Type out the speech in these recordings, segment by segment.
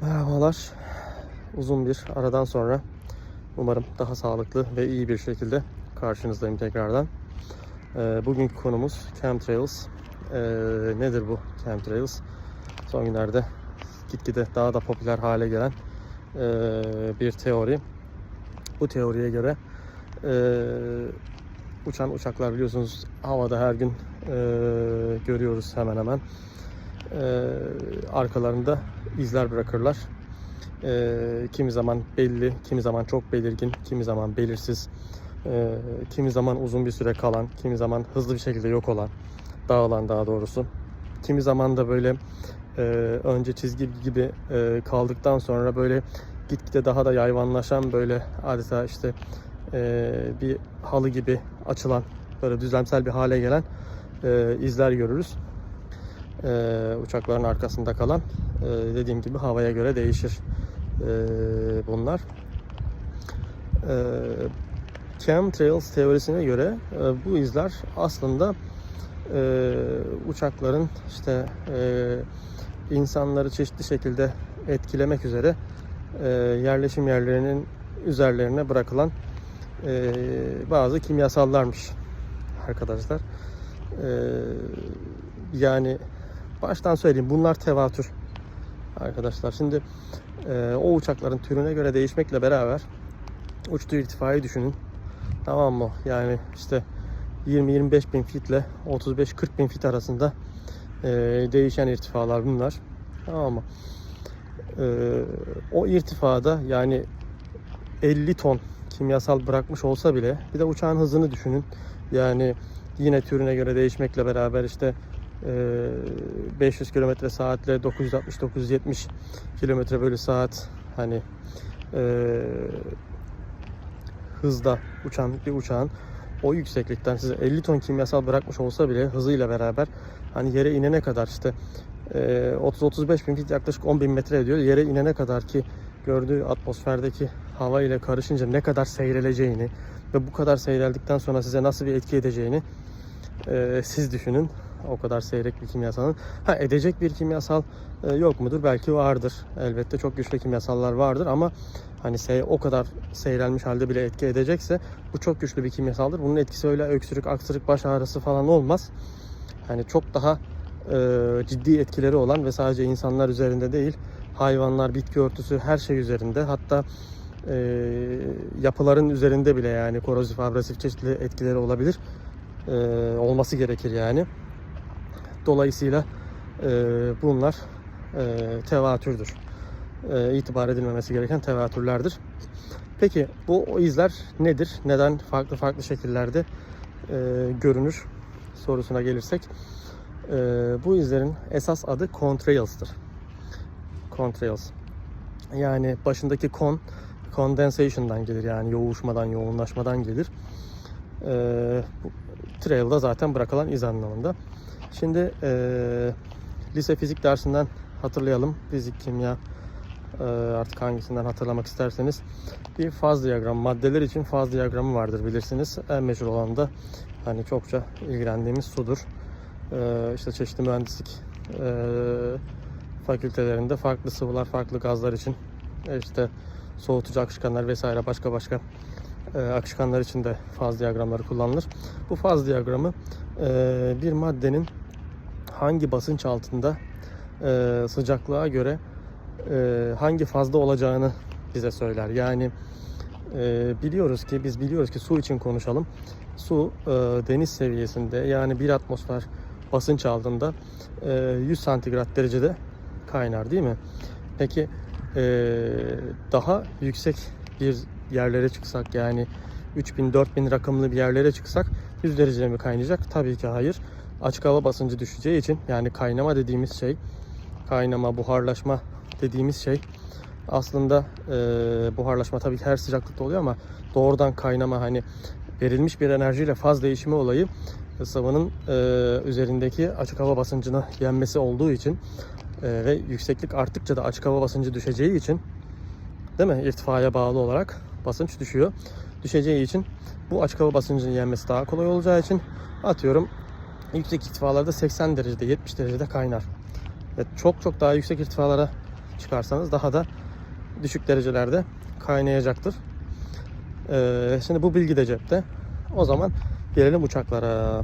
Merhabalar. Uzun bir aradan sonra umarım daha sağlıklı ve iyi bir şekilde karşınızdayım tekrardan. Ee, bugünkü konumuz chemtrails. Ee, nedir bu chemtrails? Son günlerde gitgide daha da popüler hale gelen ee, bir teori. Bu teoriye göre ee, uçan uçaklar biliyorsunuz havada her gün ee, görüyoruz hemen hemen. Ee, arkalarında izler bırakırlar. Ee, kimi zaman belli, kimi zaman çok belirgin, kimi zaman belirsiz, ee, kimi zaman uzun bir süre kalan, kimi zaman hızlı bir şekilde yok olan, dağılan daha doğrusu. Kimi zaman da böyle e, önce çizgi gibi e, kaldıktan sonra böyle gitgide daha da yayvanlaşan böyle adeta işte e, bir halı gibi açılan böyle düzlemsel bir hale gelen izler görürüz e, uçakların arkasında kalan e, dediğim gibi havaya göre değişir e, bunlar. E, chemtrails teorisine göre e, bu izler aslında e, uçakların işte e, insanları çeşitli şekilde etkilemek üzere e, yerleşim yerlerinin üzerlerine bırakılan e, bazı kimyasallarmış arkadaşlar. E, yani baştan söyleyeyim bunlar tevatür arkadaşlar. Şimdi e, o uçakların türüne göre değişmekle beraber uçtuğu irtifayı düşünün. Tamam mı? Yani işte 20-25 bin fitle 35-40 bin fit arasında e, değişen irtifalar bunlar. Tamam mı? E, o irtifada yani 50 ton kimyasal bırakmış olsa bile bir de uçağın hızını düşünün. Yani yine türüne göre değişmekle beraber işte 500 km saatle 960-970 km bölü saat hani e, hızda uçan bir uçağın o yükseklikten size 50 ton kimyasal bırakmış olsa bile hızıyla beraber hani yere inene kadar işte e, 30-35 bin fit yaklaşık 10 bin metre ediyor. Yere inene kadar ki gördüğü atmosferdeki hava ile karışınca ne kadar seyreleceğini ve bu kadar seyreldikten sonra size nasıl bir etki edeceğini e, siz düşünün. O kadar seyrek bir kimyasalın. Ha edecek bir kimyasal e, yok mudur? Belki vardır. Elbette çok güçlü kimyasallar vardır ama hani sey o kadar seyrelmiş halde bile etki edecekse bu çok güçlü bir kimyasaldır. Bunun etkisi öyle öksürük, aksırık, baş ağrısı falan olmaz. Hani çok daha e, ciddi etkileri olan ve sadece insanlar üzerinde değil, hayvanlar, bitki örtüsü her şey üzerinde. Hatta e, yapıların üzerinde bile yani korozif, abrasif çeşitli etkileri olabilir. E, olması gerekir yani. Dolayısıyla e, bunlar e, tevatürdür. E, itibar edilmemesi gereken tevatürlerdir. Peki bu izler nedir? Neden farklı farklı şekillerde e, görünür sorusuna gelirsek. E, bu izlerin esas adı contrails'tır. Contrails. Yani başındaki con condensation'dan gelir yani yoğuşmadan, yoğunlaşmadan gelir. E, bu, trail da zaten bırakılan iz anlamında. Şimdi e, lise fizik dersinden hatırlayalım. Fizik, kimya e, artık hangisinden hatırlamak isterseniz. Bir faz diyagramı, maddeler için faz diyagramı vardır bilirsiniz. En meşhur olan da hani çokça ilgilendiğimiz sudur. E, işte çeşitli mühendislik e, fakültelerinde farklı sıvılar, farklı gazlar için e, işte soğutucu akışkanlar vesaire başka başka e, akışkanlar için de faz diyagramları kullanılır. Bu faz diyagramı e, bir maddenin hangi basınç altında e, sıcaklığa göre hangi fazda olacağını bize söyler. Yani biliyoruz ki biz biliyoruz ki su için konuşalım. Su deniz seviyesinde yani bir atmosfer basınç altında e, 100 santigrat derecede kaynar değil mi? Peki daha yüksek bir yerlere çıksak yani 3000-4000 rakımlı bir yerlere çıksak 100 derecede mi kaynayacak? Tabii ki hayır. Açık hava basıncı düşeceği için yani kaynama dediğimiz şey, kaynama, buharlaşma dediğimiz şey aslında e, buharlaşma tabii ki her sıcaklıkta oluyor ama doğrudan kaynama hani verilmiş bir enerjiyle faz değişimi olayı sıvının e, üzerindeki açık hava basıncını yenmesi olduğu için e, ve yükseklik arttıkça da açık hava basıncı düşeceği için değil mi? İrtifaya bağlı olarak basınç düşüyor. Düşeceği için bu açık hava basıncının yenmesi daha kolay olacağı için atıyorum yüksek irtifalarda 80 derecede 70 derecede kaynar. Ve çok çok daha yüksek irtifalara çıkarsanız daha da düşük derecelerde kaynayacaktır. Ee, şimdi bu bilgi de cepte. O zaman gelelim uçaklara.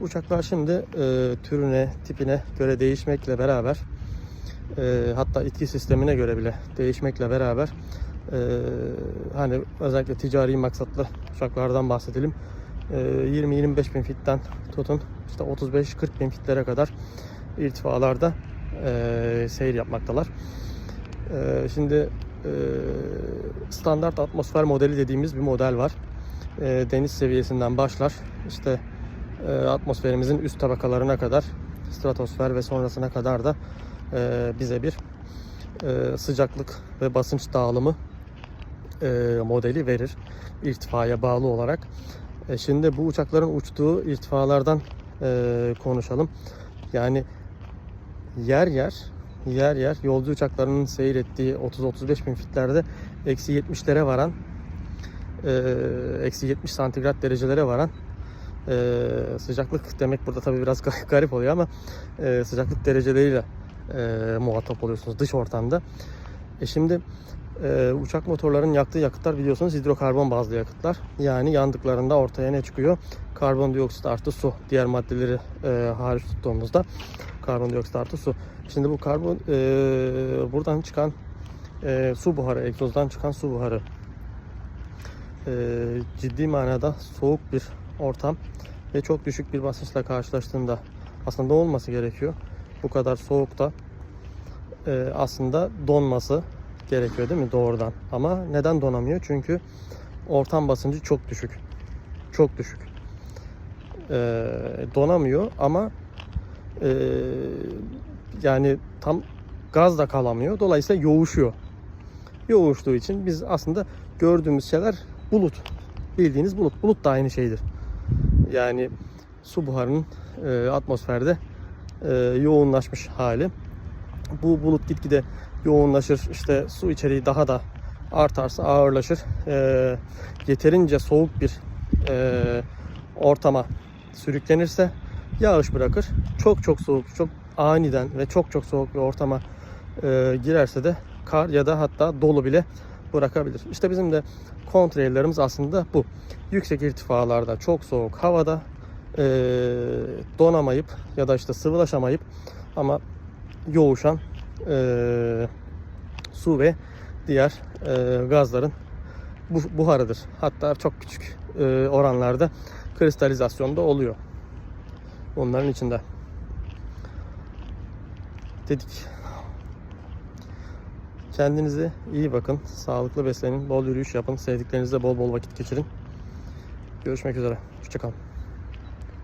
Uçaklar şimdi e, türüne, tipine göre değişmekle beraber e, hatta itki sistemine göre bile değişmekle beraber e, hani özellikle ticari maksatlı uçaklardan bahsedelim. E, 20-25 bin fitten tutun işte 35-40 bin fitlere kadar irtifalarda e, seyir yapmaktalar. E, şimdi e, standart atmosfer modeli dediğimiz bir model var. E, deniz seviyesinden başlar. İşte e, atmosferimizin üst tabakalarına kadar stratosfer ve sonrasına kadar da e, bize bir e, sıcaklık ve basınç dağılımı e, modeli verir irtifaya bağlı olarak. E, şimdi bu uçakların uçtuğu irtifalardan e, konuşalım. Yani yer yer yer yer yolcu uçaklarının seyrettiği 30-35 bin fitlerde eksi 70'lere varan e, eksi 70 santigrat derecelere varan e, sıcaklık demek burada tabii biraz garip oluyor ama e, sıcaklık dereceleriyle e, muhatap oluyorsunuz dış ortamda. E şimdi e, uçak motorlarının yaktığı yakıtlar biliyorsunuz hidrokarbon bazlı yakıtlar. Yani yandıklarında ortaya ne çıkıyor? Karbondioksit artı su. Diğer maddeleri e, hariç tuttuğumuzda karbondioksit artı su. Şimdi bu karbon e, buradan çıkan e, su buharı, egzozdan çıkan su buharı e, ciddi manada soğuk bir ortam ve çok düşük bir basınçla karşılaştığında aslında olması gerekiyor. Bu kadar soğukta e, aslında donması gerekiyor değil mi doğrudan? Ama neden donamıyor? Çünkü ortam basıncı çok düşük. Çok düşük. E, donamıyor ama e, yani tam gaz da kalamıyor. Dolayısıyla yoğuşuyor. Yoğuştuğu için biz aslında gördüğümüz şeyler bulut. Bildiğiniz bulut. Bulut da aynı şeydir. Yani su buharının e, atmosferde e, yoğunlaşmış hali. Bu bulut gitgide yoğunlaşır. İşte su içeriği daha da artarsa ağırlaşır. E, yeterince soğuk bir e, ortama sürüklenirse yağış bırakır. Çok çok soğuk, çok aniden ve çok çok soğuk bir ortama e, girerse de kar ya da hatta dolu bile bırakabilir. İşte bizim de kontreylerimiz aslında bu. Yüksek irtifalarda, çok soğuk havada e, donamayıp ya da işte sıvılaşamayıp ama yoğuşan e, su ve diğer e, gazların bu, buharıdır. Hatta çok küçük e, oranlarda kristalizasyon da oluyor. Onların içinde. Dedik. Kendinize iyi bakın. Sağlıklı beslenin. Bol yürüyüş yapın. Sevdiklerinizle bol bol vakit geçirin. Görüşmek üzere. Hoşçakalın.